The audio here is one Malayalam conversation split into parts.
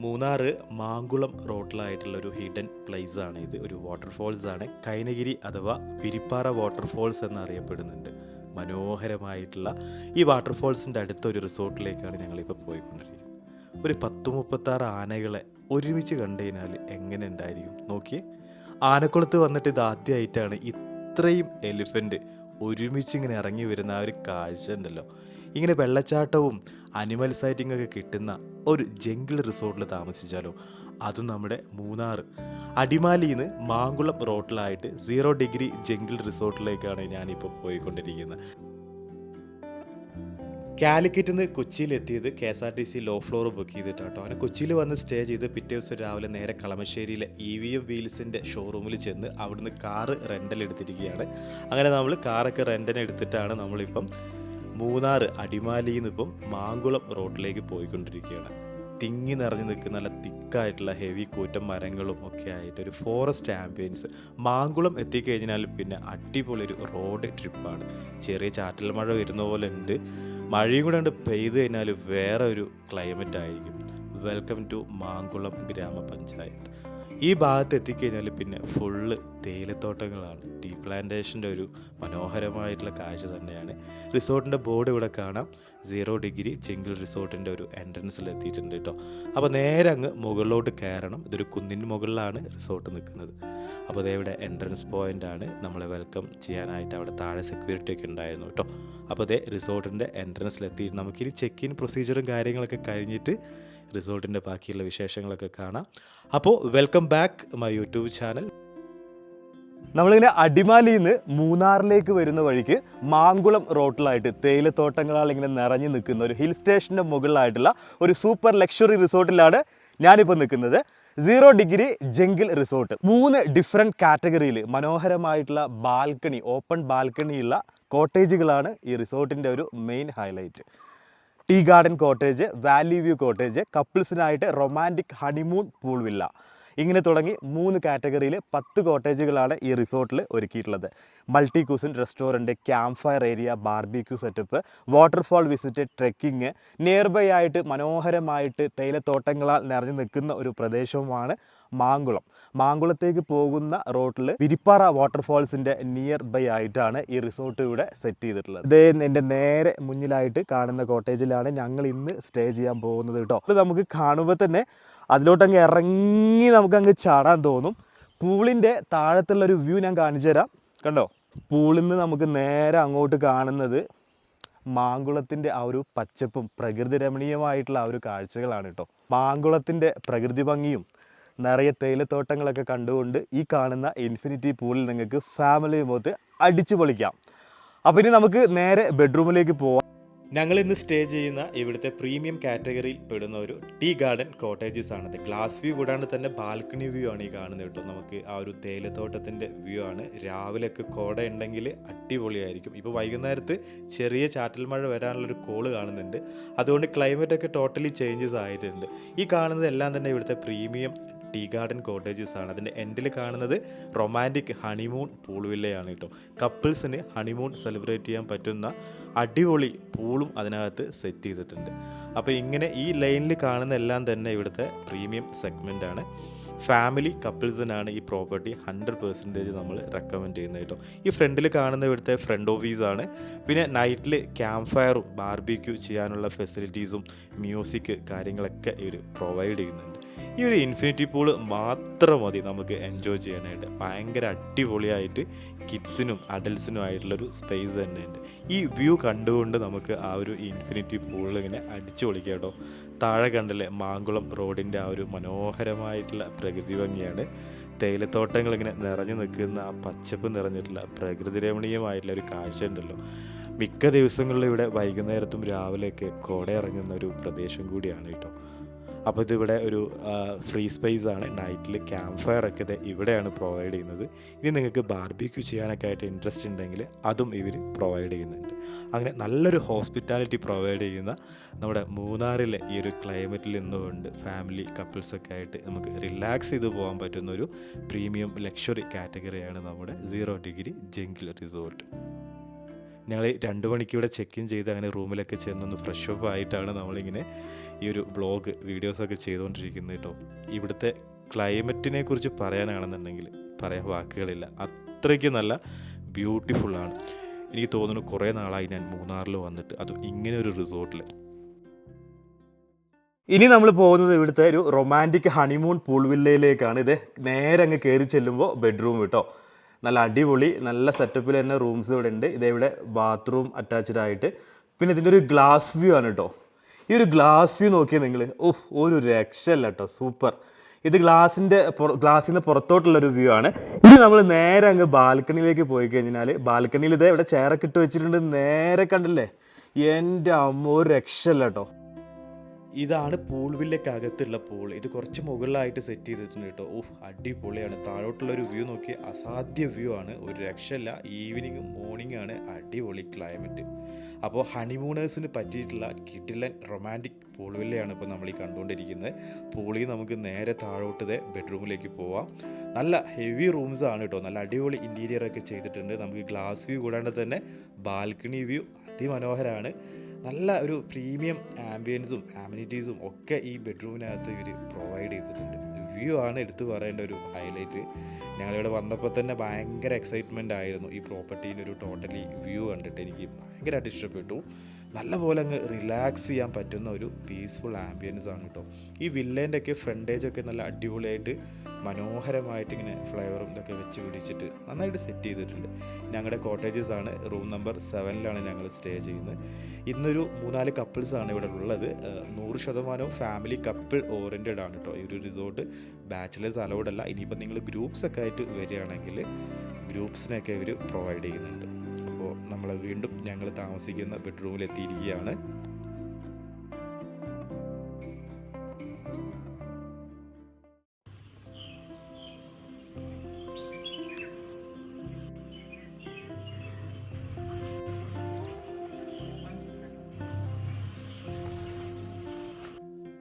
മൂന്നാർ മാങ്കുളം റോഡിലായിട്ടുള്ള ഒരു ഹിഡൻ പ്ലേസ് ആണ് ഇത്. ഒരു വാട്ടർഫോൾസ് ആണ് കൈനഗിരി അഥവാ പിരിപ്പാറ വാട്ടർഫോൾസ് എന്നറിയപ്പെടുന്നുണ്ട്. മനോഹരമായിട്ടുള്ള ഈ വാട്ടർഫോൾസിന്റെ അടുത്ത ഒരു റിസോർട്ടിലേക്കാണ് ഞങ്ങളിപ്പോൾ പോയിക്കൊണ്ടിരിക്കുന്നത്. ഒരു പത്ത് മുപ്പത്താറ് ആനകളെ ഒരുമിച്ച് കണ്ടു കഴിഞ്ഞാൽ എങ്ങനെ ഉണ്ടായിരിക്കും? നോക്കിയേ. ആനക്കുളത്ത് വന്നിട്ട് ഇത് ആദ്യമായിട്ടാണ് ഇത്രയും എലിഫന്റ് ഒരുമിച്ച് ഇങ്ങനെ ഇറങ്ങി വരുന്ന ആ ഒരു കാഴ്ച ഉണ്ടല്ലോ. ഇങ്ങനെ വെള്ളച്ചാട്ടവും അനിമൽ സൈറ്റിംഗ് ഒക്കെ കിട്ടുന്ന ഒരു ജംഗിൾ റിസോർട്ടിൽ താമസിച്ചാലോ? അതും നമ്മുടെ മൂന്നാർ അടിമാലിയിൽ നിന്ന് മാങ്കുളം റോട്ടിലായിട്ട് സീറോ ഡിഗ്രി ജംഗിൾ റിസോർട്ടിലേക്കാണ് ഞാനിപ്പോൾ പോയിക്കൊണ്ടിരിക്കുന്നത്. കാലിക്കറ്റിൽ നിന്ന് കൊച്ചിയിലെത്തിയത് K S R T C low floor book ചെയ്തിട്ട് കേട്ടോ അങ്ങനെ കൊച്ചിയിൽ വന്ന് സ്റ്റേ ചെയ്ത് പിറ്റേ ദിവസം രാവിലെ നേരെ കളമശ്ശേരിയിലെ ഇ വി എം വീൽസിന്റെ ഷോറൂമിൽ ചെന്ന് അവിടുന്ന് കാറ് റെന്റൽ എടുത്തിരിക്കുകയാണ് അങ്ങനെ നമ്മൾ കാറൊക്കെ റെന്റിന് എടുത്തിട്ടാണ് നമ്മളിപ്പം മൂന്നാർ അടിമാലിയിൽ നിന്ന് ഇപ്പം മാങ്കുളം റോഡിലേക്ക് പോയിക്കൊണ്ടിരിക്കുകയാണ്. തിങ്ങി നിറഞ്ഞു നിൽക്കുന്ന നല്ല തിക്കായിട്ടുള്ള ഹെവി കൂറ്റം മരങ്ങളും ഒക്കെ ആയിട്ട് ഒരു ഫോറസ്റ്റ് ആംബിയൻസ് മാങ്കുളം എത്തിക്കഴിഞ്ഞാൽ പിന്നെ അടിപൊളി ഒരു റോഡ് ട്രിപ്പാണ് ചെറിയ ചാറ്റൽ മഴ വരുന്ന പോലെ ഉണ്ട്. മഴയും കൂടെ ഉണ്ട് പെയ്ത് കഴിഞ്ഞാൽ വേറെ ഒരു ക്ലൈമറ്റ് ആയിരിക്കും. വെൽക്കം ടു മാങ്കുളം ഗ്രാമപഞ്ചായത്ത്. ഈ ഭാഗത്ത് എത്തിക്കഴിഞ്ഞാൽ പിന്നെ ഫുള്ള് തേയിലത്തോട്ടങ്ങളാണ്. ടീ പ്ലാന്റേഷന്റെ ഒരു മനോഹരമായിട്ടുള്ള കാഴ്ച തന്നെയാണ്. റിസോർട്ടിന്റെ ബോർഡ് ഇവിടെ കാണാം. സീറോ ഡിഗ്രി ചെങ്കിൾ റിസോർട്ടിന്റെ ഒരു എൻട്രൻസിൽ എത്തിയിട്ടുണ്ട് കേട്ടോ അപ്പോൾ നേരെ അങ്ങ് മുകളിലോട്ട് കയറണം. ഇതൊരു കുന്നിൻ മുകളിലാണ് റിസോർട്ട് നിൽക്കുന്നത്. അപ്പോൾ അതേ ഇവിടെ എൻട്രൻസ് പോയിന്റാണ് നമ്മളെ വെൽക്കം ചെയ്യാനായിട്ട് അവിടെ താഴെ സെക്യൂരിറ്റി ഒക്കെ ഉണ്ടായിരുന്നു കേട്ടോ അപ്പോൾ അതേ റിസോർട്ടിന്റെ എൻട്രൻസിൽ എത്തിയിട്ട് നമുക്കിനി ചെക്ക് ഇൻ പ്രൊസീജിയറും കാര്യങ്ങളൊക്കെ കഴിഞ്ഞിട്ട് റിസോർട്ടിന്റെ ബാക്കിയുള്ള വിശേഷങ്ങളൊക്കെ കാണാം. അപ്പോൾ welcome back my YouTube channel നമ്മളിങ്ങനെ അടിമാലിയിൽ നിന്ന് മൂന്നാറിലേക്ക് വരുന്ന വഴിക്ക് മാങ്കുളം റോട്ടിലായിട്ട് തേയിലത്തോട്ടങ്ങളാൽ ഇങ്ങനെ നിറഞ്ഞു നിൽക്കുന്ന ഒരു ഹിൽ സ്റ്റേഷന്റെ മുകളിലായിട്ടുള്ള ഒരു സൂപ്പർ ലക്ഷറി റിസോർട്ടിലാണ് ഞാനിപ്പോൾ നിൽക്കുന്നത്. സീറോ ഡിഗ്രി ജംഗിൾ റിസോർട്ട് മൂന്ന് ഡിഫറെന്റ് കാറ്റഗറിയിൽ മനോഹരമായിട്ടുള്ള ബാൽക്കണി ഓപ്പൺ ബാൽക്കണിയുള്ള കോട്ടേജുകളാണ് ഈ റിസോർട്ടിന്റെ ഒരു main highlight tea garden cottage valley view cottage കപ്പിൾസിനായിട്ട് romantic honeymoon pool villa. ഇങ്ങനെ തുടങ്ങി മൂന്ന് കാറ്റഗറിയിൽ പത്ത് കോട്ടേജുകളാണ് ഈ റിസോർട്ടിൽ ഒരുക്കിയിട്ടുള്ളത്. Multi cuisine restaurant camp fire area barbecue setup waterfall visit trekking nearby ആയിട്ട് മനോഹരമായിട്ട് തേയിലത്തോട്ടങ്ങളാൽ നിറഞ്ഞു നിൽക്കുന്ന ഒരു പ്രദേശവുമാണ് മാങ്കുളം. മാങ്കുളത്തേക്ക് പോകുന്ന റോട്ടിൽ വിരിപ്പാറ വാട്ടർഫാൾസിന്റെ നിയർ ബൈ ആയിട്ടാണ് ഈ റിസോർട്ട് ഇവിടെ സെറ്റ് ചെയ്തിട്ടുള്ളത്. ഇതേ എന്റെ നേരെ മുന്നിലായിട്ട് കാണുന്ന കോട്ടേജിലാണ് ഞങ്ങൾ ഇന്ന് സ്റ്റേ ചെയ്യാൻ പോകുന്നത് കേട്ടോ. ഇത് നമുക്ക് കാണുമ്പോൾ തന്നെ അതിലോട്ടങ്ങ് ഇറങ്ങി നമുക്കങ്ങ് ചാടാൻ തോന്നും. പൂളിന്റെ താഴത്തുള്ള ഒരു വ്യൂ ഞാൻ കാണിച്ചു തരാം. കണ്ടോ? പൂളിൽ നിന്ന് നമുക്ക് നേരെ അങ്ങോട്ട് കാണുന്നത് മാങ്കുളത്തിന്റെ ആ ഒരു പച്ചപ്പും പ്രകൃതി രമണീയമായിട്ടുള്ള ആ ഒരു കാഴ്ചകളാണ് കേട്ടോ. മാങ്കുളത്തിന്റെ പ്രകൃതി ഭംഗിയും നിറയെ തേയിലത്തോട്ടങ്ങളൊക്കെ കണ്ടുകൊണ്ട് ഈ കാണുന്ന ഇൻഫിനിറ്റി പൂളിൽ നിങ്ങൾക്ക് ഫാമിലി മൊത്തം അടിച്ചു പൊളിക്കാം. അപ്പോൾ ഇനി നമുക്ക് നേരെ ബെഡ്റൂമിലേക്ക് പോവാം. ഞങ്ങൾ ഇന്ന് സ്റ്റേ ചെയ്യുന്ന ഇവിടുത്തെ പ്രീമിയം കാറ്റഗറിയിൽ പെടുന്ന ഒരു ടീ ഗാർഡൻ കോട്ടേജസ് ആണത് ഗ്ലാസ് വ്യൂ കൂടാണ്ട് തന്നെ ബാൽക്കണി വ്യൂ ആണ് ഈ കാണുന്നത് കേട്ടോ. നമുക്ക് ആ ഒരു തേയിലത്തോട്ടത്തിന്റെ വ്യൂ ആണ്. രാവിലെയൊക്കെ കോട ഉണ്ടെങ്കിൽ അടിപൊളിയായിരിക്കും. ഇപ്പോൾ വൈകുന്നേരത്ത് ചെറിയ ചാറ്റൽ മഴ വരാനുള്ളൊരു കോൾ കാണുന്നുണ്ട്. അതുകൊണ്ട് ക്ലൈമറ്റൊക്കെ ടോട്ടലി ചേഞ്ചസ് ആയിട്ടുണ്ട്. ഈ കാണുന്നത് എല്ലാം തന്നെ ഇവിടുത്തെ പ്രീമിയം ടീ ഗാർഡൻ കോട്ടേജസ് ആണ്. അതിന്റെ എൻഡിൽ കാണുന്നത് റൊമാന്റിക് ഹണിമൂൺ പൂൾ വില്ലയാണ് കേട്ടോ കപ്പിൾസിന് ഹണിമൂൺ സെലിബ്രേറ്റ് ചെയ്യാൻ പറ്റുന്ന അടിപൊളി പൂളും അതിനകത്ത് സെറ്റ് ചെയ്തിട്ടുണ്ട്. അപ്പോൾ ഇങ്ങനെ ഈ ലൈനിൽ കാണുന്ന എല്ലാം തന്നെ ഇവിടുത്തെ പ്രീമിയം സെഗ്മെന്റ് ആണ്. ഫാമിലി കപ്പിൾസിനാണ് ഈ പ്രോപ്പർട്ടി ഹൺഡ്രഡ് പെർസെന്റേജ് നമ്മൾ റെക്കമെൻഡ് ചെയ്യുന്നത് കേട്ടോ ഈ ഫ്രണ്ടിൽ കാണുന്ന ഇവിടുത്തെ ഫ്രണ്ട് ഓഫീസാണ് പിന്നെ നൈറ്റിൽ ക്യാമ്പ് ഫയറും ബാർബിക്യൂ ചെയ്യാനുള്ള ഫെസിലിറ്റീസും മ്യൂസിക് കാര്യങ്ങളൊക്കെ ഇവർ പ്രൊവൈഡ് ചെയ്യുന്നുണ്ട്. ഈ ഒരു ഇൻഫിനിറ്റി പൂൾ മാത്രം മതി നമുക്ക് എൻജോയ് ചെയ്യാനായിട്ട്. ഭയങ്കര അടിപൊളിയായിട്ട് കിഡ്സിനും അഡൽസിനും ആയിട്ടുള്ളൊരു സ്പേസ് തന്നെയുണ്ട്. ഈ വ്യൂ കണ്ടുകൊണ്ട് നമുക്ക് ആ ഒരു ഇൻഫിനിറ്റി പൂളിൽ ഇങ്ങനെ അടിച്ചു പൊളിക്കാം കേട്ടോ. താഴെ കണ്ടല്ലേ മാങ്കുളം റോഡിന്റെ ആ ഒരു മനോഹരമായിട്ടുള്ള പ്രകൃതി ഭംഗിയാണ്. തേയിലത്തോട്ടങ്ങൾ ഇങ്ങനെ നിറഞ്ഞു നിൽക്കുന്ന ആ പച്ചപ്പ് നിറഞ്ഞിട്ടുള്ള പ്രകൃതി രമണീയമായിട്ടുള്ള ഒരു കാഴ്ച ഉണ്ടല്ലോ. മിക്ക ദിവസങ്ങളിലും ഇവിടെ വൈകുന്നേരത്തും രാവിലെയൊക്കെ കോട ഇറങ്ങുന്ന ഒരു പ്രദേശം കൂടിയാണ് കേട്ടോ. അപ്പോൾ ഇതിവിടെ ഒരു ഫ്രീ സ്പേസ് ആണ്. നൈറ്റിൽ ക്യാമ്പ് ഫയർ ഒക്കെ ഇത് ഇവിടെയാണ് പ്രൊവൈഡ് ചെയ്യുന്നത്. ഇനി നിങ്ങൾക്ക് ബാർബിക്യൂ ചെയ്യാനൊക്കെ ആയിട്ട് ഇൻട്രസ്റ്റ് ഉണ്ടെങ്കിൽ അതും ഇവർ പ്രൊവൈഡ് ചെയ്യുന്നുണ്ട്. അങ്ങനെ നല്ലൊരു ഹോസ്പിറ്റാലിറ്റി പ്രൊവൈഡ് ചെയ്യുന്ന നമ്മുടെ മൂന്നാറിലെ ഈ ഒരു ക്ലൈമറ്റിൽ നിന്നുകൊണ്ട് ഫാമിലി കപ്പിൾസൊക്കെ ആയിട്ട് നമുക്ക് റിലാക്സ് ചെയ്ത് പോകാൻ പറ്റുന്ന ഒരു പ്രീമിയം ലക്ഷറി കാറ്റഗറിയാണ് നമ്മുടെ സീറോ ഡിഗ്രി ജംഗിൾ റിസോർട്ട് ഞങ്ങൾ രണ്ട് മണിക്ക് ഇവിടെ ചെക്ക് ഇൻ ചെയ്ത് അങ്ങനെ റൂമിലൊക്കെ ചെന്നൊന്ന് ഫ്രഷ് അപ്പ് ആയിട്ടാണ് നമ്മളിങ്ങനെ ഈ ഒരു ബ്ലോഗ് വീഡിയോസൊക്കെ ചെയ്തുകൊണ്ടിരിക്കുന്നത് കേട്ടോ ഇവിടുത്തെ ക്ലൈമറ്റിനെ കുറിച്ച് പറയാനാണെന്നുണ്ടെങ്കിൽ പറയാൻ വാക്കുകളില്ല. അത്രയ്ക്ക് നല്ല ബ്യൂട്ടിഫുള്ളാണ് എനിക്ക് തോന്നുന്നു കുറേ നാളായി ഞാൻ മൂന്നാറിൽ വന്നിട്ട്. അതും ഇങ്ങനെ ഒരു റിസോർട്ടിൽ ഇനി നമ്മൾ പോകുന്നത് ഇവിടുത്തെ ഒരു റൊമാന്റിക് ഹണിമൂൺ പൂൾ വില്ലയിലേക്കാണ് ഇത് നേരെ അങ്ങ് കയറി ചെല്ലുമ്പോൾ ബെഡ്റൂം കേട്ടോ നല്ല അടിപൊളി നല്ല സെറ്റപ്പിൽ തന്നെ റൂംസ് ഇവിടെ ഉണ്ട്. ഇതേവിടെ ബാത്റൂം അറ്റാച്ച്ഡ് ആയിട്ട്. പിന്നെ ഇതിന്റെ ഒരു ഗ്ലാസ് വ്യൂ ആണ് കേട്ടോ ഈ ഒരു ഗ്ലാസ് വ്യൂ നോക്കിയാൽ നിങ്ങൾ ഓഹ് ഒരു രക്ഷയല്ല കേട്ടോ സൂപ്പർ ഇത് ഗ്ലാസിന്റെ പുറത്തോട്ടുള്ള ഒരു വ്യൂ ആണ്. ഇനി നമ്മൾ നേരെ അങ്ങ് ബാൽക്കണിയിലേക്ക് പോയി കഴിഞ്ഞാൽ ബാൽക്കണിയിൽ ഇത് ഇവിടെ ചേറൊക്കെ ഇട്ട് വെച്ചിട്ടുണ്ട്. നേരെ കണ്ടല്ലേ? എന്റെ അമ്മ ഒരു രക്ഷയല്ല കേട്ടോ ഇതാണ് പൂൾ വില്ലക്കകത്തുള്ള പൂൾ ഇത് കുറച്ച് മുകളിലായിട്ട് സെറ്റ് ചെയ്തിട്ടുണ്ട് കേട്ടോ. ഓഹ് അടിപൊളിയാണ്. താഴോട്ടുള്ള ഒരു വ്യൂ നോക്കി അസാധ്യ വ്യൂ ആണ്. ഒരു രക്ഷയില്ല. ഈവനിങ്ങും മോർണിംഗ് ആണ്. അടിപൊളി ക്ലൈമറ്റ് അപ്പോൾ ഹണിമൂണേഴ്സിന് പറ്റിയിട്ടുള്ള കിട്ടിലൻ റൊമാന്റിക് പൂൾ വില്ലയാണ് ഇപ്പോൾ നമ്മൾ ഈ കണ്ടുകൊണ്ടിരിക്കുന്നത്. പൂളി നമുക്ക് നേരെ താഴോട്ടത് ബെഡ്റൂമിലേക്ക് പോവാം. നല്ല ഹെവി റൂംസ് ആണ് കേട്ടോ. നല്ല അടിപൊളി ഇന്റീരിയർ ഒക്കെ ചെയ്തിട്ടുണ്ട്. നമുക്ക് ഗ്ലാസ് വ്യൂ കൂടാണ്ട് തന്നെ ബാൽക്കണി വ്യൂ അതിമനോഹരമാണ് നല്ല ഒരു പ്രീമിയം ആംബിയൻസും ആമിനിറ്റീസും ഒക്കെ ഈ ബെഡ്റൂമിനകത്ത് ഇവർ പ്രൊവൈഡ് ചെയ്തിട്ടുണ്ട്. വ്യൂ ആണ് എടുത്തു പറയേണ്ട ഒരു ഹൈലൈറ്റ് ഞങ്ങളിവിടെ വന്നപ്പോൾ തന്നെ ഭയങ്കര എക്സൈറ്റ്മെന്റ് ആയിരുന്നു ഈ പ്രോപ്പർട്ടീന്റെ ഒരു ടോട്ടലി വ്യൂ കണ്ടിട്ട് എനിക്ക് ഭയങ്കരമായിട്ട് ഇഷ്ടപ്പെട്ടു. നല്ലപോലെ അങ്ങ് റിലാക്സ് ചെയ്യാൻ പറ്റുന്ന ഒരു പീസ്ഫുൾ ആംബിയൻസ് ആണ് കേട്ടോ ഈ വില്ലേന്റെ ഒക്കെ ഫ്രണ്ടേജ് ഒക്കെ നല്ല അടിപൊളിയായിട്ട് മനോഹരമായിട്ട് ഇങ്ങനെ ഫ്ലേവറും ഇതൊക്കെ വെച്ച് പിടിച്ചിട്ട് നന്നായിട്ട് സെറ്റ് ചെയ്തിട്ടുണ്ട്. ഞങ്ങളുടെ കോട്ടേജസ് ആണ്. റൂം നമ്പർ സെവനിലാണ് ഞങ്ങൾ സ്റ്റേ ചെയ്യുന്നത്. ഇന്നൊരു മൂന്നാൽ കപ്പിൾസ് ആണ് ഇവിടെ ഉള്ളത്. നൂറ് ശതമാനവും ഫാമിലി കപ്പിൾ ഓറിയന്റഡ് ആണ് കേട്ടോ ഈ ഒരു റിസോർട്ട് ബാച്ചിലേഴ്സ് അലൗഡ് അല്ല. ഇനിയിപ്പോൾ നിങ്ങൾ ഗ്രൂപ്പ്സ് ഒക്കെ ആയിട്ട് വരികയാണെങ്കിൽ ഗ്രൂപ്പ്സിനൊക്കെ ഇവർ പ്രൊവൈഡ് ചെയ്യുന്നുണ്ട്. അപ്പോൾ നമ്മൾ വീണ്ടും ഞങ്ങൾ താമസിക്കുന്ന ബെഡ്റൂമിൽ എത്തിയിരിക്കുകയാണ്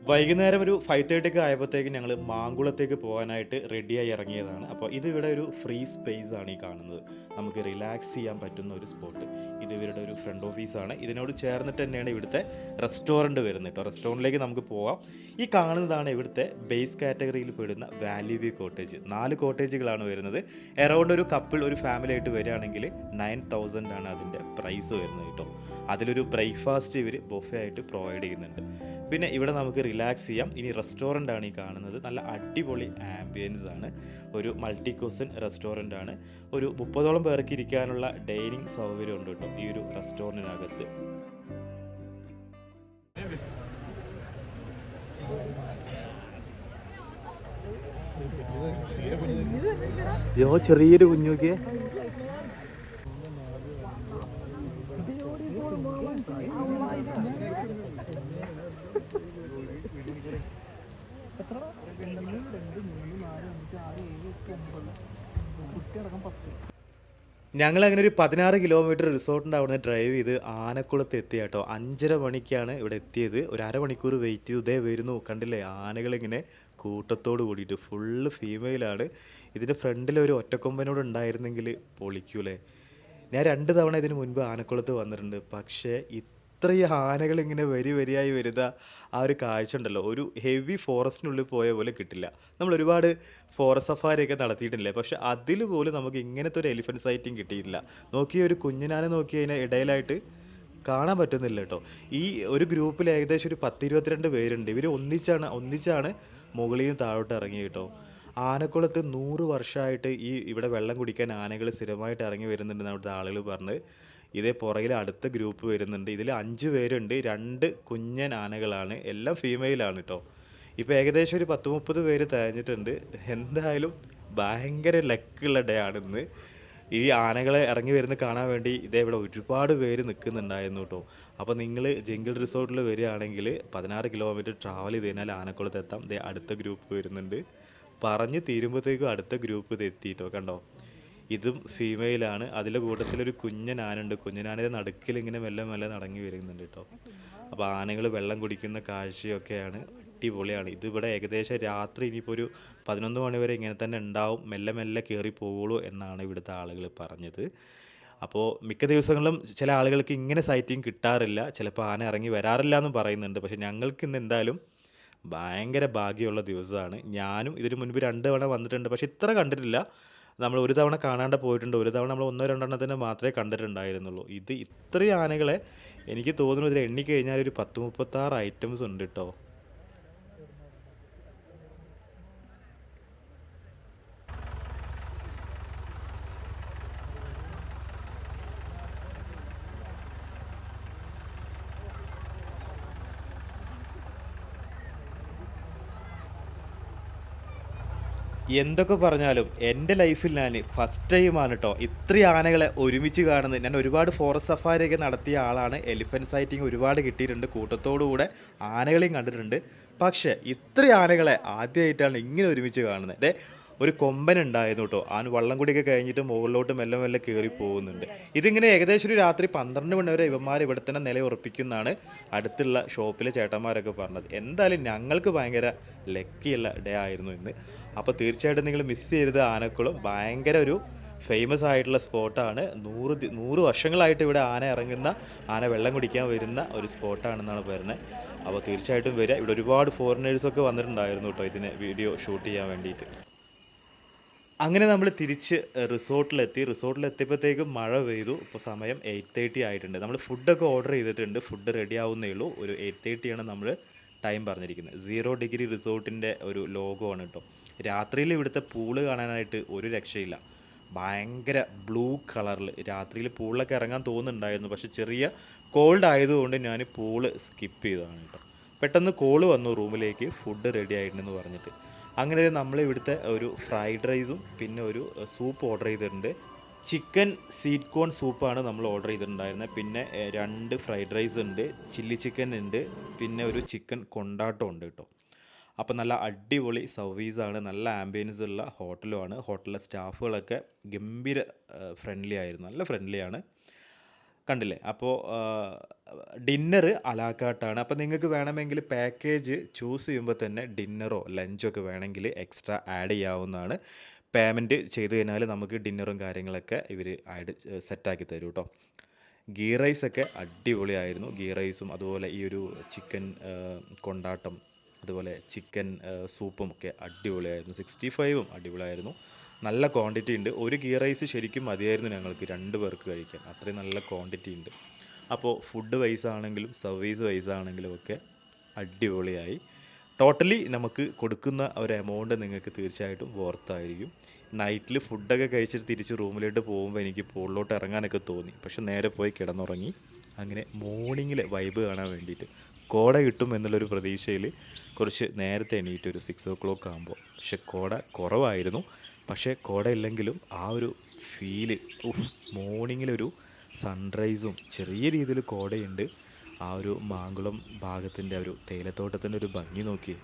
വൈകുന്നേരം ഒരു ഫൈവ് തേർട്ടി ഒക്കെ ആയപ്പോഴത്തേക്ക് ഞങ്ങൾ മാങ്കുളത്തേക്ക് പോകാനായിട്ട് റെഡിയായി ഇറങ്ങിയതാണ്. അപ്പോൾ ഇത് ഇവിടെ ഒരു ഫ്രീ സ്പേസ് ആണ് ഈ കാണുന്നത്. നമുക്ക് റിലാക്സ് ചെയ്യാൻ പറ്റുന്ന ഒരു സ്പോട്ട് ഇത് ഇവരുടെ ഒരു ഫ്രണ്ട് ഓഫീസാണ് ഇതിനോട് ചേർന്നിട്ട് തന്നെയാണ് ഇവിടുത്തെ റെസ്റ്റോറന്റ് വരുന്നത് കേട്ടോ റെസ്റ്റോറന്റിലേക്ക് നമുക്ക് പോവാം. ഈ കാണുന്നതാണ് ഇവിടുത്തെ ബേസ് കാറ്റഗറിയിൽ പെടുന്ന വാല്യൂ വ്യൂ കോട്ടേജ് നാല് കോട്ടേജുകളാണ് വരുന്നത്. എറൗണ്ട് ഒരു കപ്പിൾ ഒരു ഫാമിലി ആയിട്ട് വരികയാണെങ്കിൽ നയൻ തൗസൻഡ് ആണ് അതിന്റെ പ്രൈസ് വരുന്നത് കേട്ടോ അതിലൊരു ബ്രേക്ക്ഫാസ്റ്റ് ഇവർ ബൊഫെ ആയിട്ട് പ്രൊവൈഡ് ചെയ്യുന്നുണ്ട്. പിന്നെ ഇവിടെ നമുക്ക് റിലാക്സ് ചെയ്യാം. ഇനി റെസ്റ്റോറന്റ് ആണ് ഈ കാണുന്നത്. നല്ല അടിപൊളി ആംബിയൻസ് ആണ്. ഒരു മൾട്ടി കോസൺ റെസ്റ്റോറന്റ് ആണ്. ഒരു മുപ്പതോളം പേർക്ക് ഇരിക്കാനുള്ള ഡൈനിങ് സൗകര്യം ഉണ്ട് കേട്ടോ ഈ ഒരു റെസ്റ്റോറന്റിനകത്ത് യോ ചെറിയൊരു കുഞ്ഞുക്കെ ഞങ്ങൾ അങ്ങനെ ഒരു പതിനാറ് കിലോമീറ്റർ റിസോർട്ടിന്റെ അവിടെ നിന്ന് ഡ്രൈവ് ചെയ്ത് ആനക്കുളത്ത് എത്തി കേട്ടോ അഞ്ചര മണിക്കാണ് ഇവിടെ എത്തിയത്. ഒരു അരമണിക്കൂർ വെയിറ്റ് ചെയ്തു. ഇതേ വരുന്നു. കണ്ടില്ലേ? ആനകളിങ്ങനെ കൂട്ടത്തോട് കൂടിയിട്ട് ഫുള്ള് ഫീമെയിലാണ് ഇതിന്റെ ഫ്രണ്ടിൽ ഒരു ഒറ്റക്കൊമ്പനോട് ഉണ്ടായിരുന്നെങ്കിൽ പൊളിക്കൂലേ. ഞാൻ രണ്ട് തവണ ഇതിന് മുൻപ് ആനക്കുളത്ത് വന്നിട്ടുണ്ട്. പക്ഷേ ഇത്രയും ആനകൾ ഇങ്ങനെ വരി വരിയായി വരുന്ന ആ ഒരു കാഴ്ച ഉണ്ടല്ലോ. ഒരു ഹെവി ഫോറസ്റ്റിനുള്ളിൽ പോയ പോലെ കിട്ടില്ല. നമ്മൾ ഒരുപാട് ഫോറസ്റ്റ് സഫാരി ഒക്കെ നടത്തിയിട്ടില്ലേ? പക്ഷെ അതിൽ പോലും നമുക്ക് ഇങ്ങനത്തെ ഒരു എലിഫന്റ് സൈറ്റിങ് കിട്ടിയിട്ടില്ല. നോക്കിയ ഒരു കുഞ്ഞിനാനെ നോക്കി അതിന് ഇടയിലായിട്ട് കാണാൻ പറ്റുന്നില്ല കേട്ടോ. ഈ ഒരു ഗ്രൂപ്പിൽ ഏകദേശം ഒരു പത്തിരുപത്തിരണ്ട് പേരുണ്ട്. ഇവർ ഒന്നിച്ചാണ് ഒന്നിച്ചാണ് മുകളിൽ നിന്ന് താഴോട്ട് ഇറങ്ങി കേട്ടോ. ആനക്കുളത്ത് നൂറ് വർഷമായിട്ട് ഈ ഇവിടെ വെള്ളം കുടിക്കാൻ ആനകൾ സ്ഥിരമായിട്ട് ഇറങ്ങി വരുന്നുണ്ടെന്ന് അവിടുത്തെ ആളുകൾ പറഞ്ഞ് ഇതേ പുറകിൽ അടുത്ത ഗ്രൂപ്പ് വരുന്നുണ്ട്. ഇതിൽ അഞ്ച് പേരുണ്ട്. രണ്ട് കുഞ്ഞൻ ആനകളാണ്. എല്ലാം ഫീമെയിലാണ് കേട്ടോ ഇപ്പോൾ ഏകദേശം ഒരു പത്ത് മുപ്പത് പേര് തഴഞ്ഞിട്ടുണ്ട് എന്തായാലും ഭയങ്കര ലക്കുള്ള ഡേ ആണിന്ന് ഈ ആനകളെ ഇറങ്ങി വരുന്ന കാണാൻ വേണ്ടി ഇതേ ഇവിടെ ഒരുപാട് പേര് നിൽക്കുന്നുണ്ടായിരുന്നു കേട്ടോ അപ്പോൾ നിങ്ങൾ ജംഗിൾ റിസോർട്ടിൽ വരികയാണെങ്കിൽ പതിനാറ് കിലോമീറ്റർ ട്രാവൽ ചെയ്ത് കഴിഞ്ഞാൽ ആനക്കുളത്ത് എത്താം. ദേ അടുത്ത ഗ്രൂപ്പ് വരുന്നുണ്ട്. പറഞ്ഞ് തീരുമ്പോഴത്തേക്കും അടുത്ത ഗ്രൂപ്പ് ഇത് എത്തിയിട്ടോ കണ്ടോ? ഇതും ഫീമെയിലാണ് അതിലെ കൂട്ടത്തിലൊരു കുഞ്ഞനാനുണ്ട് കുഞ്ഞനാനയുടെ നടുക്കിൽ ഇങ്ങനെ മെല്ലെ മെല്ലെ നടങ്ങി വരുന്നുണ്ട് കേട്ടോ. അപ്പോൾ ആനകൾ വെള്ളം കുടിക്കുന്ന കാഴ്ചയൊക്കെയാണ് അടിപൊളിയാണ്. ഇതിവിടെ ഏകദേശം രാത്രി ഇനിയിപ്പോൾ ഒരു പതിനൊന്ന് മണി വരെ ഇങ്ങനെ തന്നെ ഉണ്ടാവും. മെല്ലെ മെല്ലെ കയറി പോവുള്ളൂ എന്നാണ് ഇവിടുത്തെ ആളുകൾ പറഞ്ഞത്. അപ്പോൾ മിക്ക ദിവസങ്ങളിലും ചില ആളുകൾക്ക് ഇങ്ങനെ സൈറ്റിങ് കിട്ടാറില്ല. ചിലപ്പോൾ ആന ഇറങ്ങി വരാറില്ല എന്നും പറയുന്നുണ്ട്. പക്ഷേ ഞങ്ങൾക്ക് ഇന്ന് എന്തായാലും ഭയങ്കര ഭാഗ്യമുള്ള ദിവസമാണ്. ഞാനും ഇതിന് മുൻപ് രണ്ട് തവണ വന്നിട്ടുണ്ട്. പക്ഷേ ഇത്ര കണ്ടിട്ടില്ല. നമ്മൾ ഒരു തവണ കാണാണ്ട് പോയിട്ടുണ്ട് ഒരു തവണ നമ്മൾ ഒന്നോ രണ്ടെണ്ണത്തിന് മാത്രമേ കണ്ടിട്ടുണ്ടായിരുന്നുള്ളൂ. ഇത് ഇത്രയും ആനകളെ എനിക്ക് തോന്നുന്നു ഇതിൽ എണ്ണിക്കഴിഞ്ഞാൽ ഒരു പത്ത് മുപ്പത്താറ് ഐറ്റംസ് ഉണ്ട് കേട്ടോ എന്തൊക്കെ പറഞ്ഞാലും എന്റെ ലൈഫിൽ ഞാൻ ഫസ്റ്റ് ടൈമാണ് കേട്ടോ ഇത്രയും ആനകളെ ഒരുമിച്ച് കാണുന്നത്. ഞാൻ ഒരുപാട് ഫോറസ്റ്റ് സഫാരിയൊക്കെ നടത്തിയ ആളാണ്. എലിഫന്റ് സൈറ്റിംഗ് ഒരുപാട് കിട്ടിയിട്ടുണ്ട്. കൂട്ടത്തോടുകൂടെ ആനകളെയും കണ്ടിട്ടുണ്ട്. പക്ഷേ ഇത്രയും ആനകളെ ആദ്യമായിട്ടാണ് ഇങ്ങനെ ഒരുമിച്ച് കാണുന്നത്. ഒരു കൊമ്പൻ ഉണ്ടായിരുന്നു കേട്ടോ. ആ വള്ളം കൂടിയൊക്കെ കഴിഞ്ഞിട്ട് മുകളിലോട്ട് മെല്ലെ മെല്ലെ കയറി പോകുന്നുണ്ട്. ഇതിങ്ങനെ ഏകദേശം ഒരു രാത്രി പന്ത്രണ്ട് മണി വരെ ഇവന്മാർ ഇവിടെ തന്നെ നില ഉറപ്പിക്കുന്നതാണ് അടുത്തുള്ള ഷോപ്പിലെ ചേട്ടന്മാരൊക്കെ പറഞ്ഞത്. എന്തായാലും ഞങ്ങൾക്ക് ഭയങ്കര ലക്കിയുള്ള ഡേ ആയിരുന്നു ഇന്ന്. അപ്പോൾ തീർച്ചയായിട്ടും നിങ്ങൾ മിസ് ചെയ്യരുത് ആനക്കുളം. ഭയങ്കര ഒരു ഫേമസ് ആയിട്ടുള്ള സ്പോട്ടാണ് നൂറ് നൂറ് വർഷങ്ങളായിട്ട് ഇവിടെ ആന ഇറങ്ങുന്ന ആന വെള്ളം കുടിക്കാൻ വരുന്ന ഒരു സ്പോട്ടാണെന്നാണ് പറയുന്നത് അപ്പോൾ തീർച്ചയായിട്ടും വരിക ഇവിടെ ഒരുപാട് ഫോറിനേഴ്സൊക്കെ വന്നിട്ടുണ്ടായിരുന്നു കേട്ടോ ഇതിന് വീഡിയോ ഷൂട്ട് ചെയ്യാൻ വേണ്ടിയിട്ട്. അങ്ങനെ നമ്മൾ തിരിച്ച് റിസോർട്ടിലെത്തി. റിസോർട്ടിലെത്തിയപ്പോഴത്തേക്കും മഴ പെയ്തു. ഇപ്പോൾ സമയം എയ്റ്റ് തേർട്ടി ആയിട്ടുണ്ട്. നമ്മൾ ഫുഡൊക്കെ ഓർഡർ ചെയ്തിട്ടുണ്ട്. ഫുഡ് റെഡി ആവുന്നേ ഉള്ളൂ. ഒരു എയ്റ്റ് തേർട്ടിയാണ് നമ്മൾ ടൈം പറഞ്ഞിരിക്കുന്നത്. സീറോ ഡിഗ്രി റിസോർട്ടിന്റെ ഒരു ലോഗോ ആണ് കേട്ടോ. രാത്രിയിൽ ഇവിടുത്തെ പൂൾ കാണാനായിട്ട് ഒരു രക്ഷയില്ല. ഭയങ്കര ബ്ലൂ കളറിൽ രാത്രിയിൽ പൂളിലൊക്കെ ഇറങ്ങാൻ തോന്നുന്നുണ്ടായിരുന്നു. പക്ഷെ ചെറിയ കോൾഡ് ആയതുകൊണ്ട് ഞാൻ പൂൾ സ്കിപ്പ് ചെയ്തതാണ് കേട്ടോ. പെട്ടെന്ന് കോൾ വന്നു റൂമിലേക്ക്. ഫുഡ് റെഡി ആയിട്ടുണ്ടെന്ന് പറഞ്ഞിട്ട്. അങ്ങനെ നമ്മൾ ഇവിടുത്തെ ഒരു ഫ്രൈഡ് റൈസും പിന്നെ ഒരു സൂപ്പ് ഓർഡർ ചെയ്തിട്ടുണ്ട്. ചിക്കൻ സീറ്റ് കോൺ സൂപ്പാണ് നമ്മൾ ഓർഡർ ചെയ്തിട്ടുണ്ടായിരുന്നത്. പിന്നെ രണ്ട് ഫ്രൈഡ് റൈസ് ഉണ്ട് ചില്ലി ചിക്കൻ ഉണ്ട് പിന്നെ ഒരു ചിക്കൻ കൊണ്ടാട്ടം ഉണ്ട് കേട്ടോ അപ്പോൾ നല്ല അടിപൊളി സർവീസാണ് നല്ല ആംബിയൻസ് ഉള്ള ഹോട്ടലുമാണ് ഹോട്ടലിലെ സ്റ്റാഫുകളൊക്കെ ഗംഭീര ഫ്രണ്ട്ലി ആയിരുന്നു നല്ല ഫ്രണ്ട്ലിയാണ് കണ്ടില്ലേ? അപ്പോൾ ഡിന്നർ അലാക്കാട്ടാണ്. അപ്പോൾ നിങ്ങൾക്ക് വേണമെങ്കിൽ പാക്കേജ് ചൂസ് ചെയ്യുമ്പോൾ തന്നെ ഡിന്നറോ ലഞ്ചോ ഒക്കെ വേണമെങ്കിൽ എക്സ്ട്രാ ആഡ് ചെയ്യാവുന്നതാണ്. പേയ്മെന്റ് ചെയ്ത് കഴിഞ്ഞാൽ നമുക്ക് ഡിന്നറും കാര്യങ്ങളൊക്കെ ഇവർ ആഡ് സെറ്റാക്കി തരും കേട്ടോ ഗീ റൈസൊക്കെ അടിപൊളിയായിരുന്നു. ഗീ റൈസും അതുപോലെ ഈ ഒരു ചിക്കൻ കൊണ്ടാട്ടം അതുപോലെ ചിക്കൻ സൂപ്പും ഒക്കെ അടിപൊളിയായിരുന്നു. സിക്സ്റ്റി ഫൈവും അടിപൊളിയായിരുന്നു. നല്ല ക്വാണ്ടിറ്റി ഉണ്ട്. ഒരു ഗീ റൈസ് ശരിക്കും മതിയായിരുന്നു ഞങ്ങൾക്ക് രണ്ട് പേർക്ക് കഴിക്കാൻ. അത്രയും നല്ല ക്വാണ്ടിറ്റി ഉണ്ട്. അപ്പോൾ ഫുഡ് വൈസ് ആണെങ്കിലും സർവീസ് വൈസ് ആണെങ്കിലും ഒക്കെ അടിപൊളിയായി. ടോട്ടലി നമുക്ക് കൊടുക്കുന്ന ഒരു എമൗണ്ട് നിങ്ങൾക്ക് തീർച്ചയായിട്ടും വർത്തായിരിക്കും നൈറ്റിൽ ഫുഡൊക്കെ കഴിച്ചിട്ട് തിരിച്ച് റൂമിലോട്ട് പോകുമ്പോൾ എനിക്ക് പൂളിലോട്ട് ഇറങ്ങാനൊക്കെ തോന്നി. പക്ഷെ നേരെ പോയി കിടന്നുറങ്ങി. അങ്ങനെ മോർണിംഗിൽ വൈബ് കാണാൻ വേണ്ടിയിട്ട് കോട കിട്ടും എന്നുള്ളൊരു പ്രതീക്ഷയിൽ കുറച്ച് നേരത്തെ എണീറ്റ് ഒരു സിക്സ് ഓ ക്ലോക്ക് ആകുമ്പോൾ പക്ഷെ കോട കുറവായിരുന്നു. പക്ഷേ കോടയില്ലെങ്കിലും ആ ഒരു ഫീൽ മോർണിംഗിലൊരു സൺറൈസും ചെറിയ രീതിയിൽ കോടയുണ്ട്. ആ ഒരു മാങ്കുളം ഭാഗത്തിന്റെ ഒരു തേയിലത്തോട്ടത്തിന്റെ ഒരു ഭംഗി നോക്കി.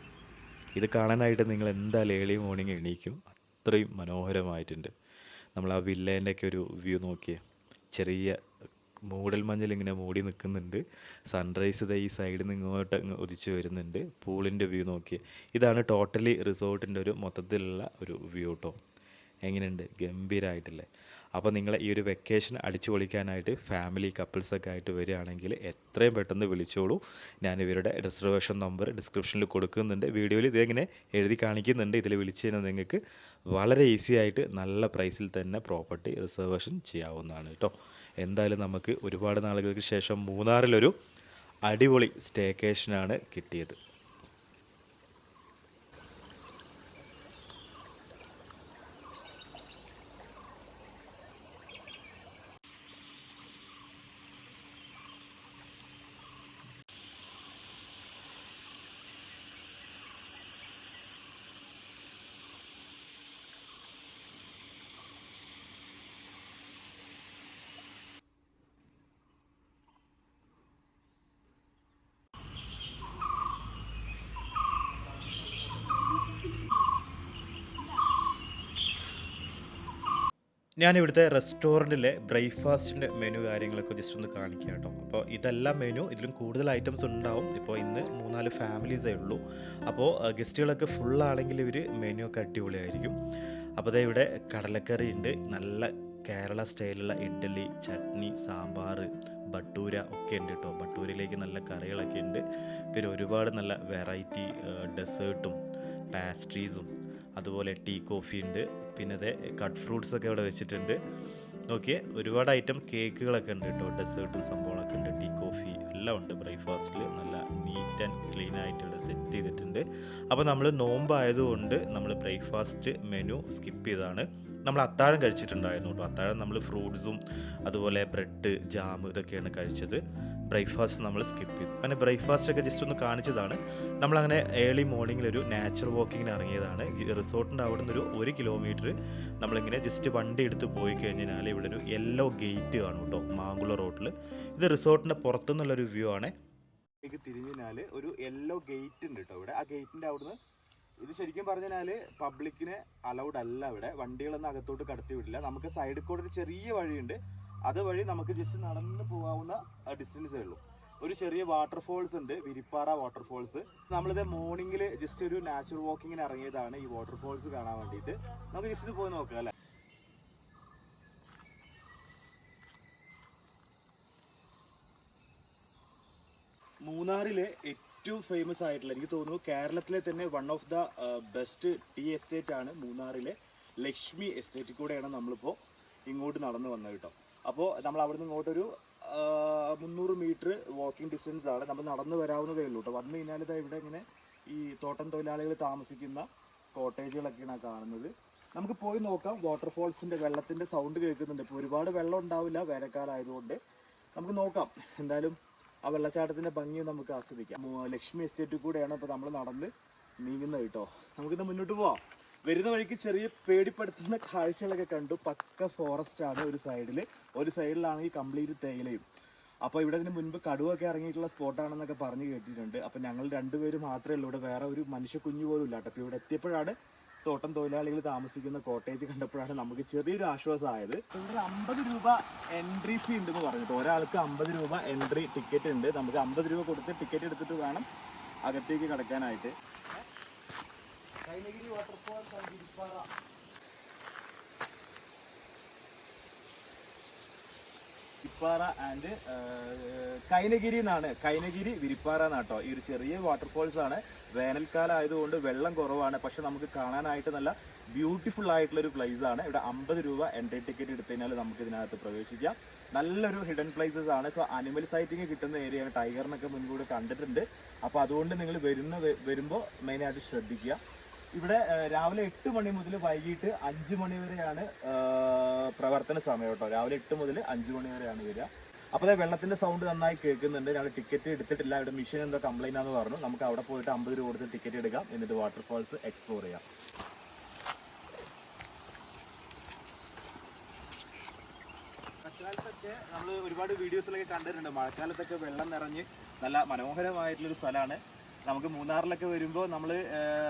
ഇത് കാണാനായിട്ട് നിങ്ങൾ എന്താ ഏളി മോർണിംഗ് എണീക്കും? അത്രയും മനോഹരമായിട്ടുണ്ട്. നമ്മൾ ആ വില്ലേന്റെ ഒക്കെ ഒരു വ്യൂ നോക്കിയേ ചെറിയ മൂടൽ മഞ്ഞൽ ഇങ്ങനെ മൂടി നിൽക്കുന്നുണ്ട്. സൺറൈസ് ഈ സൈഡിൽ നിന്ന് ഇങ്ങോട്ട് ഒതിച്ച് വരുന്നുണ്ട്. പൂളിന്റെ വ്യൂ നോക്കിയേ ഇതാണ് ടോട്ടലി റിസോർട്ടിന്റെ ഒരു മൊത്തത്തിലുള്ള ഒരു വ്യൂ കേട്ടോ എങ്ങനെയുണ്ട്? ഗംഭീരമായിട്ടില്ലേ അപ്പോൾ നിങ്ങൾ ഈ ഒരു വെക്കേഷൻ അടിച്ചു പൊളിക്കാനായിട്ട് ഫാമിലി കപ്പിൾസൊക്കെ ആയിട്ട് വരികയാണെങ്കിൽ എത്രയും പെട്ടെന്ന് വിളിച്ചോളൂ. ഞാൻ ഇവരുടെ റിസർവേഷൻ നമ്പർ ഡിസ്ക്രിപ്ഷനിൽ കൊടുക്കുന്നുണ്ട്. വീഡിയോയിൽ ഇതെങ്ങനെ എഴുതി കാണിക്കുന്നുണ്ട്. ഇതിൽ വിളിച്ചു കഴിഞ്ഞാൽ നിങ്ങൾക്ക് വളരെ ഈസി ആയിട്ട് നല്ല പ്രൈസിൽ തന്നെ പ്രോപ്പർട്ടി റിസർവേഷൻ ചെയ്യാവുന്നതാണ് കേട്ടോ എന്തായാലും നമുക്ക് ഒരുപാട് നാളുകൾക്ക് ശേഷം മൂന്നാറിലൊരു അടിപൊളി സ്റ്റേക്കേഷനാണ് കിട്ടിയത്. ഞാൻ ഇവിടുത്തെ റെസ്റ്റോറന്റിലെ ബ്രേക്ക്ഫാസ്റ്റിന്റെ മെനു കാര്യങ്ങളൊക്കെ ജസ്റ്റ് ഒന്ന് കാണിക്കുക കേട്ടോ. അപ്പോൾ ഇതെല്ലാം മെനു ഇതിലും കൂടുതൽ ഐറ്റംസ് ഉണ്ടാവും. ഇപ്പോൾ ഇന്ന് മൂന്നാൽ ഫാമിലീസേ ഉള്ളൂ. അപ്പോൾ ഗസ്റ്റുകളൊക്കെ ഫുള്ളാണെങ്കിൽ ഇവർ മെനു ഒക്കെ അടിപൊളിയായിരിക്കും. അപ്പോൾ അതേ ഇവിടെ കടലക്കറി ഉണ്ട്. നല്ല കേരള സ്റ്റൈലുള്ള ഇഡ്ഡലി ചട്നി സാമ്പാർ ബട്ടൂര ഒക്കെ ഉണ്ട് കേട്ടോ. ബട്ടൂരയിലേക്ക് നല്ല കറികളൊക്കെ ഉണ്ട്. പിന്നെ ഒരുപാട് നല്ല വെറൈറ്റി ഡെസേർട്ടും പാസ്ട്രീസും അതുപോലെ ടീ കോഫി ഉണ്ട്. പിന്നെ അതെ കട്ട് ഫ്രൂട്ട്സ് ഒക്കെ ഇവിടെ വെച്ചിട്ടുണ്ട്. നോക്കിയേ ഒരുപാട് ഐറ്റം കേക്കുകളൊക്കെ ഉണ്ട് കേട്ടോ. ഡെസേർട്ടും സംഭവങ്ങളൊക്കെ ഉണ്ട് ടീ കോഫി എല്ലാം ഉണ്ട് ബ്രേക്ക്ഫാസ്റ്റിൽ നല്ല നീറ്റ് ആൻഡ് ക്ലീൻ ആയിട്ട് ഇവിടെ സെറ്റ് ചെയ്തിട്ടുണ്ട്. അപ്പോൾ നമ്മൾ നോമ്പായതുകൊണ്ട് നമ്മൾ ബ്രേക്ക്ഫാസ്റ്റ് മെനു സ്കിപ്പ് ചെയ്താണ് നമ്മൾ അത്താഴം കഴിച്ചിട്ടുണ്ടായിരുന്നു കേട്ടോ. അത്താഴം നമ്മൾ ഫ്രൂട്ട്സും അതുപോലെ ബ്രെഡ് ജാം ഇതൊക്കെയാണ് കഴിച്ചത്. ബ്രേക്ക്ഫാസ്റ്റ് നമ്മൾ സ്കിപ്പ് ചെയ്തു. അങ്ങനെ ബ്രേക്ക്ഫാസ്റ്റ് ഒക്കെ ജസ്റ്റ് ഒന്ന് കാണിച്ചതാണ്. നമ്മളങ്ങനെ ഏർലി മോർണിംഗിൽ ഒരു നാച്ചുറൽ വാക്കിങ്ങിന് ഇറങ്ങിയതാണ്. റിസോർട്ടിന്റെ അവിടെ നിന്ന് ഒരു കിലോമീറ്റർ നമ്മളിങ്ങനെ ജസ്റ്റ് വണ്ടി എടുത്ത് പോയി കഴിഞ്ഞാൽ ഇവിടെ ഒരു യെല്ലോ ഗേറ്റ് കാണും കേട്ടോ മാങ്കുള റോട്ടിൽ ഇത് റിസോർട്ടിന്റെ പുറത്തുനിന്നുള്ളൊരു വ്യൂ ആണ്. തിരിഞ്ഞാൽ ഒരു യെല്ലോ ഗേറ്റ് ഉണ്ട് കേട്ടോ ഇവിടെ. ആ ഗേറ്റിന്റെ അവിടുന്ന് ഇത് ശരിക്കും പറഞ്ഞാൽ പബ്ലിക്കിന് അലൗഡ് അല്ല ഇവിടെ. വണ്ടികളൊന്നും അകത്തോട്ട് കടത്തി വിടില്ല. നമുക്ക് സൈഡിൽ കൂടെ ഒരു ചെറിയ വഴിയുണ്ട്. അത് വഴി നമുക്ക് ജസ്റ്റ് നടന്ന് പോകാവുന്ന ഡിസ്റ്റൻസേ ഉള്ളൂ. ഒരു ചെറിയ വാട്ടർഫോൾസ് ഉണ്ട് വിരിപ്പാറ വാട്ടർഫോൾസ് നമ്മളിത് മോർണിംഗിൽ ജസ്റ്റ് ഒരു നാച്ചുറൽ വാക്കിങ്ങിന് ഇറങ്ങിയതാണ് ഈ വാട്ടർഫോൾസ് കാണാൻ വേണ്ടിയിട്ട്. നമുക്ക് ജസ്റ്റ് പോയി നോക്കാം അല്ലേ? മൂന്നാറിലെ ഏറ്റവും ഫേമസ് ആയിട്ടുള്ള എനിക്ക് തോന്നുന്നു കേരളത്തിലെ തന്നെ one of the best tea estate ആണ് മൂന്നാറിലെ ലക്ഷ്മി എസ്റ്റേറ്റിൽ കൂടെയാണ് നമ്മളിപ്പോൾ ഇങ്ങോട്ട് നടന്നു വന്നത് കേട്ടോ. അപ്പോൾ നമ്മൾ അവിടുന്ന് ഇങ്ങോട്ടൊരു മുന്നൂറ് മീറ്റർ വാക്കിംഗ് ഡിസ്റ്റൻസ് ആണ്. നമ്മൾ നടന്നു വരാവുന്നതേ ഉള്ളൂ കേട്ടോ വന്നു കഴിഞ്ഞാൽ ഇതാ ഇവിടെ ഇങ്ങനെ ഈ തോട്ടം തൊഴിലാളികൾ താമസിക്കുന്ന കോട്ടേജുകളൊക്കെയാണ് കാണുന്നത്. നമുക്ക് പോയി നോക്കാം. വാട്ടർഫോൾസിന്റെ വെള്ളത്തിന്റെ സൗണ്ട് കേൾക്കുന്നുണ്ട്. ഇപ്പോൾ ഒരുപാട് വെള്ളം ഉണ്ടാവില്ല വേനൽക്കാലമായതുകൊണ്ട് നമുക്ക് നോക്കാം. എന്തായാലും ആ വെള്ളച്ചാട്ടത്തിന്റെ ഭംഗി നമുക്ക് ആസ്വദിക്കാം. ലക്ഷ്മി എസ്റ്റേറ്റിൽ കൂടെയാണ് ഇപ്പോൾ നമ്മൾ നടന്ന് നീങ്ങുന്നത് കേട്ടോ നമുക്കിന്ന് മുന്നോട്ട് പോവാം. വരുന്ന വഴിക്ക് ചെറിയ പേടിപ്പെടുത്തുന്ന കാഴ്ചകളൊക്കെ കണ്ടു. പക്ക ഫോറസ്റ്റ് ആണ് ഒരു സൈഡിൽ ഒരു സൈഡിലാണെങ്കിൽ കംപ്ലീറ്റ് തേയിലയും. അപ്പോൾ ഇവിടെ ഇതിന് മുൻപ് കടുവൊക്കെ ഇറങ്ങിയിട്ടുള്ള സ്പോട്ടാണെന്നൊക്കെ പറഞ്ഞു കേട്ടിട്ടുണ്ട്. അപ്പോൾ ഞങ്ങൾ രണ്ടുപേരും മാത്രമേ ഉള്ളൂ. ഇവിടെ വേറെ ഒരു മനുഷ്യ കുഞ്ഞു പോലും ഇല്ലട്ടോ അപ്പോൾ ഇവിടെ എത്തിയപ്പോഴാണ് തോട്ടം തൊഴിലാളികൾ താമസിക്കുന്ന കോട്ടേജ് കണ്ടപ്പോഴാണ് നമുക്ക് ചെറിയൊരു ആശ്വാസമായത്. ഇവിടെ അമ്പത് രൂപ എൻട്രി ഫീ ഉണ്ടെന്ന് പറഞ്ഞിട്ട് ഒരാൾക്ക് അമ്പത് രൂപ എൻട്രി ടിക്കറ്റ് ഉണ്ട്. നമുക്ക് അമ്പത് രൂപ കൊടുത്ത് ടിക്കറ്റ് എടുത്തിട്ട് വേണം അകത്തേക്ക് കടക്കാനായിട്ട്. കൈനഗിരി വാട്ടർഫോൾ ഗിരിപ്പാറ. വിരിപ്പാറ ആൻഡ് കൈനഗിരി എന്നാണ്. കൈനഗിരി വിരിപ്പാറ എന്നാട്ടോ ഈ ഒരു ചെറിയ വാട്ടർഫോൾസ് ആണ്. വേനൽക്കാലം ആയതുകൊണ്ട് വെള്ളം കുറവാണ്. പക്ഷെ നമുക്ക് കാണാനായിട്ട് നല്ല ബ്യൂട്ടിഫുൾ ആയിട്ടുള്ള ഒരു പ്ലേസ് ആണ്. ഇവിടെ അമ്പത് രൂപ എൻട്രി ടിക്കറ്റ് എടുത്തു കഴിഞ്ഞാൽ നമുക്ക് ഇതിനകത്ത് പ്രവേശിക്കാം. നല്ലൊരു ഹിഡൻ പ്ലേസസ് ആണ്. സോ അനിമൽ സൈറ്റിംഗ് കിട്ടുന്ന ഏരിയയാണ് ടൈഗറിനൊക്കെ മുൻകൂടെ കണ്ടിട്ടുണ്ട്. അപ്പോൾ അതുകൊണ്ട് നിങ്ങൾ വരുന്ന വരുമ്പോൾ മെയിനായിട്ട് ശ്രദ്ധിക്കുക. ഇവിടെ രാവിലെ എട്ട് മണി മുതൽ വൈകിട്ട് അഞ്ച് മണി വരെയാണ് പ്രവർത്തന സമയം കേട്ടോ. രാവിലെ എട്ട് മുതൽ അഞ്ച് മണി വരെയാണ് വരിക. അപ്പോൾ വെള്ളത്തിന്റെ സൗണ്ട് നന്നായി കേൾക്കുന്നുണ്ട്. ഞങ്ങൾ ടിക്കറ്റ് എടുത്തിട്ടില്ല. ഇവിടെ മിഷൻ എന്തോ കംപ്ലൈന്റ് ആണെന്ന് പറഞ്ഞു. നമുക്ക് അവിടെ പോയിട്ട് അമ്പത് രൂപ കൊടുത്ത് ടിക്കറ്റ് എടുക്കാം. എന്നിട്ട് വാട്ടർഫാൾസ് എക്സ്പ്ലോർ ചെയ്യാം. നമ്മൾ ഒരുപാട് വീഡിയോസിലൊക്കെ കണ്ടിട്ടുണ്ട്. മഴക്കാലത്തൊക്കെ വെള്ളം നിറഞ്ഞ് നല്ല മനോഹരമായിട്ടുള്ളൊരു സ്ഥലമാണ്. നമുക്ക് മൂന്നാറിലൊക്കെ വരുമ്പോൾ നമ്മൾ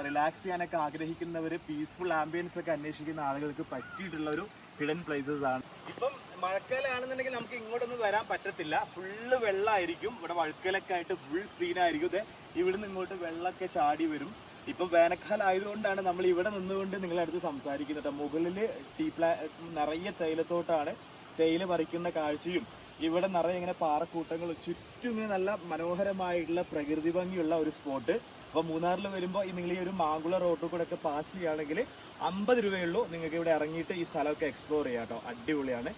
റിലാക്സ് ചെയ്യാനൊക്കെ ആഗ്രഹിക്കുന്നവർ പീസ്ഫുൾ ആംബിയൻസ് ഒക്കെ അന്വേഷിക്കുന്ന ആളുകൾക്ക് പറ്റിയിട്ടുള്ള ഒരു ഹിഡൻ പ്ലേസസ് ആണ്. ഇപ്പം മഴക്കാലാണെന്നുണ്ടെങ്കിൽ നമുക്ക് ഇങ്ങോട്ടൊന്നും വരാൻ പറ്റത്തില്ല. ഫുള്ള് വെള്ളമായിരിക്കും ഇവിടെ വഴുക്കലൊക്കെ ആയിട്ട് ഫുൾ സീനായിരിക്കും ഇത് ഇവിടുന്ന് ഇങ്ങോട്ട് വെള്ളമൊക്കെ ചാടി വരും. ഇപ്പം വേനൽക്കാലം ആയതുകൊണ്ടാണ് നമ്മൾ ഇവിടെ നിന്നുകൊണ്ട് നിങ്ങളുടെ അടുത്ത് സംസാരിക്കുന്നത്. മുകളിൽ ടീ പ്ലാ നിറയെ തേയിലത്തോട്ടാണ് തേയില പറിക്കുന്ന കാഴ്ചയും ഇവിടെ നിറയെ ഇങ്ങനെ പാറക്കൂട്ടങ്ങൾ ചുറ്റും നല്ല മനോഹരമായിട്ടുള്ള പ്രകൃതി ഭംഗിയുള്ള ഒരു സ്പോട്ട് അപ്പോൾ മൂന്നാറിൽ വരുമ്പോൾ നിങ്ങൾ ഈ ഒരു മാങ്കുള റോഡിൽ കൂടെ ഒക്കെ പാസ് ചെയ്യുകയാണെങ്കിൽ അമ്പത് രൂപയുള്ളൂ നിങ്ങൾക്ക് ഇവിടെ ഇറങ്ങിയിട്ട് ഈ സ്ഥലമൊക്കെ എക്സ്പ്ലോർ ചെയ്യാം കേട്ടോ. അടിപൊളിയാണ്.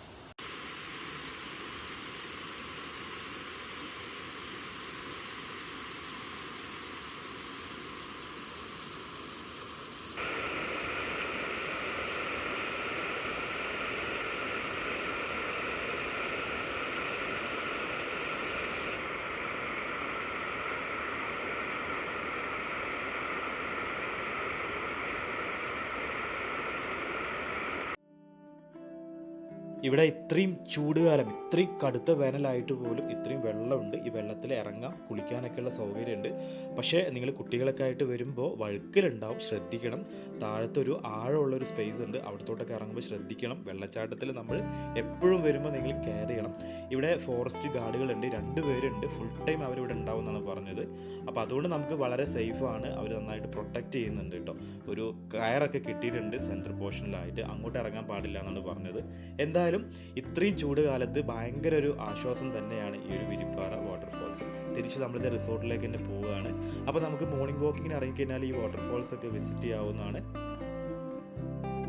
ഇവിടെ ഇത്രയും ചൂടുകാലം ഇത്രയും കടുത്ത വേനലായിട്ട് പോലും ഇത്രയും വെള്ളമുണ്ട്. ഈ വെള്ളത്തിൽ ഇറങ്ങാം കുളിക്കാനൊക്കെയുള്ള സൗകര്യമുണ്ട്. പക്ഷേ നിങ്ങൾ കുട്ടികളൊക്കെ ആയിട്ട് വരുമ്പോൾ വഴുക്കലുണ്ടാവും ശ്രദ്ധിക്കണം. താഴത്തൊരു ആഴമുള്ളൊരു സ്പേസ് ഉണ്ട്. അവിടത്തോട്ടൊക്കെ ഇറങ്ങുമ്പോൾ ശ്രദ്ധിക്കണം. വെള്ളച്ചാട്ടത്തിൽ നമ്മൾ എപ്പോഴും വരുമ്പോൾ നിങ്ങൾ കെയർ ചെയ്യണം. ഇവിടെ ഫോറസ്റ്റ് ഗാർഡുകളുണ്ട്. രണ്ട് പേരുണ്ട്. ഫുൾ ടൈം അവരിവിടെ ഉണ്ടാവും എന്നാണ് പറഞ്ഞത്. അപ്പോൾ അതുകൊണ്ട് നമുക്ക് വളരെ സേഫാണ് അവർ നന്നായിട്ട് പ്രൊട്ടക്റ്റ് ചെയ്യുന്നുണ്ട് കേട്ടോ. ഒരു കയറൊക്കെ കിട്ടിയിട്ടുണ്ട് സെൻട്രൽ പോർഷനിലായിട്ട് അങ്ങോട്ട് ഇറങ്ങാൻ പാടില്ല എന്നാണ് പറഞ്ഞത്. എന്തായാലും എന്തായാലും ഇത്രയും ചൂട് കാലത്ത് ഭയങ്കര ഒരു ആശ്വാസം തന്നെയാണ് ഈ ഒരു വിരിപ്പാറ വാട്ടർഫോൾസ് തിരിച്ച് നമ്മളിത് റിസോർട്ടിലേക്ക് തന്നെ പോവുകയാണ്. അപ്പോൾ നമുക്ക് മോർണിംഗ് വാക്കിങ്ങിന് ഇറങ്ങിക്കഴിഞ്ഞാൽ ഈ വാട്ടർഫോൾസ് ഒക്കെ വിസിറ്റ് ചെയ്യാവുന്നതാണ്.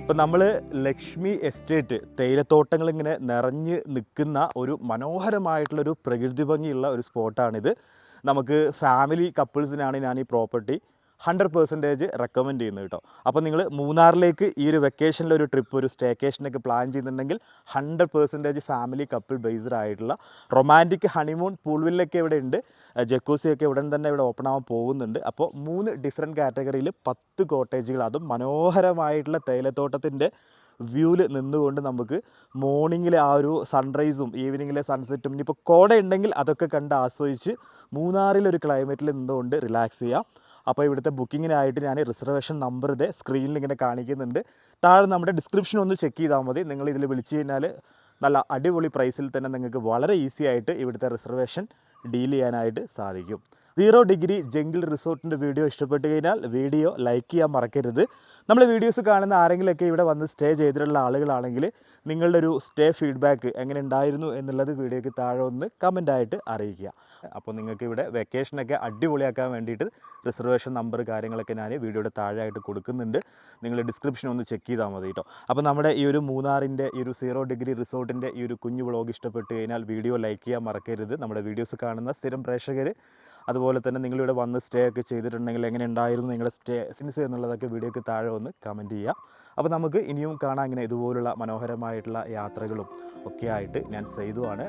ഇപ്പം നമ്മൾ ലക്ഷ്മി എസ്റ്റേറ്റ് തേയിലത്തോട്ടങ്ങൾ ഇങ്ങനെ നിറഞ്ഞ് നിൽക്കുന്ന ഒരു മനോഹരമായിട്ടുള്ളൊരു പ്രകൃതി ഭംഗിയുള്ള ഒരു സ്പോട്ടാണിത് നമുക്ക് ഫാമിലി കപ്പിൾസിനാണ് ഞാൻ ഈ പ്രോപ്പർട്ടി ഹൺഡ്രഡ് പെർസെന്റേജ് റെക്കമെൻഡ് ചെയ്യുന്നത് കേട്ടോ. അപ്പോൾ നിങ്ങൾ മൂന്നാറിലേക്ക് ഈ ഒരു വെക്കേഷനിൽ ഒരു ട്രിപ്പ് ഒരു സ്റ്റേക്കേഷനൊക്കെ പ്ലാൻ ചെയ്യുന്നുണ്ടെങ്കിൽ hundred percentage family couple based ആയിട്ടുള്ള റൊമാന്റിക് ഹണിമൂൺ പൂൾവില്ലൊക്കെ ഇവിടെ ഉണ്ട്. ജക്കൂസിയൊക്കെ ഉടൻ തന്നെ ഇവിടെ ഓപ്പൺ ആവാൻ പോകുന്നുണ്ട്. അപ്പോൾ മൂന്ന് ഡിഫറെന്റ് കാറ്റഗറിയിൽ പത്ത് കോട്ടേജുകൾ അതും മനോഹരമായിട്ടുള്ള തേയിലത്തോട്ടത്തിന്റെ വ്യൂവിൽ നിന്നുകൊണ്ട് നമുക്ക് മോർണിംഗിലെ ആ ഒരു സൺറൈസും ഈവനിങ്ങിലെ സൺസെറ്റും ഇനിയിപ്പോൾ കോട ഉണ്ടെങ്കിൽ അതൊക്കെ കണ്ട് ആസ്വദിച്ച് മൂന്നാറിലൊരു ക്ലൈമറ്റിൽ നിന്നുകൊണ്ട് റിലാക്സ് ചെയ്യാം. അപ്പോൾ ഇവിടുത്തെ ബുക്കിങ്ങിനായിട്ട് ഞാൻ റിസർവേഷൻ നമ്പർ ഇത് സ്ക്രീനിൽ ഇങ്ങനെ കാണിക്കുന്നുണ്ട്. താഴെ നമ്മുടെ ഡിസ്ക്രിപ്ഷൻ ഒന്ന് ചെക്ക് ചെയ്താൽ മതി. നിങ്ങൾ ഇതിൽ വിളിച്ചു കഴിഞ്ഞാൽ നല്ല അടിപൊളി പ്രൈസിൽ തന്നെ നിങ്ങൾക്ക് വളരെ ഈസി ആയിട്ട് ഇവിടുത്തെ റിസർവേഷൻ ഡീൽ ചെയ്യാനായിട്ട് സാധിക്കും. സീറോ ഡിഗ്രി ജംഗിൾ റിസോർട്ടിന്റെ വീഡിയോ ഇഷ്ടപ്പെട്ട് കഴിഞ്ഞാൽ വീഡിയോ ലൈക്ക് ചെയ്യാൻ മറക്കരുത്. നമ്മൾ വീഡിയോസ് കാണുന്ന ആരെങ്കിലുമൊക്കെ ഇവിടെ വന്ന് സ്റ്റേ ചെയ്തിട്ടുള്ള ആളുകളാണെങ്കിൽ നിങ്ങളുടെ ഒരു സ്റ്റേ ഫീഡ്ബാക്ക് എങ്ങനെ ഉണ്ടായിരുന്നു എന്നുള്ളത് വീഡിയോയ്ക്ക് താഴെ ഒന്ന് കമന്റായിട്ട് അറിയിക്കുക. അപ്പോൾ നിങ്ങൾക്ക് ഇവിടെ വെക്കേഷനൊക്കെ അടിപൊളിയാക്കാൻ വേണ്ടിയിട്ട് റിസർവേഷൻ നമ്പർ കാര്യങ്ങളൊക്കെ ഞാൻ വീഡിയോയുടെ താഴെയായിട്ട് കൊടുക്കുന്നുണ്ട്. നിങ്ങൾ ഡിസ്ക്രിപ്ഷൻ ഒന്ന് ചെക്ക് ചെയ്താൽ മതി കേട്ടോ. അപ്പോൾ നമ്മുടെ ഈ ഒരു മൂന്നാറിന്റെ ഈ ഒരു സീറോ ഡിഗ്രി റിസോർട്ടിന്റെ ഈ ഒരു കുഞ്ഞു വ്ളോഗ് ഇഷ്ടപ്പെട്ട് കഴിഞ്ഞാൽ വീഡിയോ ലൈക്ക് ചെയ്യാൻ മറക്കരുത്. നമ്മുടെ വീഡിയോസ് കാണുന്ന സ്ഥിരം പ്രേക്ഷകർ അതുപോലെ തന്നെ നിങ്ങളിവിടെ വന്ന് സ്റ്റേ ഒക്കെ ചെയ്തിട്ടുണ്ടെങ്കിൽ എങ്ങനെ ഉണ്ടായിരുന്നു നിങ്ങളുടെ സ്റ്റേ സിൻസ് എന്നുള്ളതൊക്കെ വീഡിയോക്ക് താഴെ ഒന്ന് കമന്റ് ചെയ്യുക അപ്പോൾ നമുക്ക് ഇനിയും കാണാൻ ഇങ്ങനെ ഇതുപോലുള്ള മനോഹരമായിട്ടുള്ള യാത്രകളും ഒക്കെ ആയിട്ട് ഞാൻ സെയ്തുവാണ്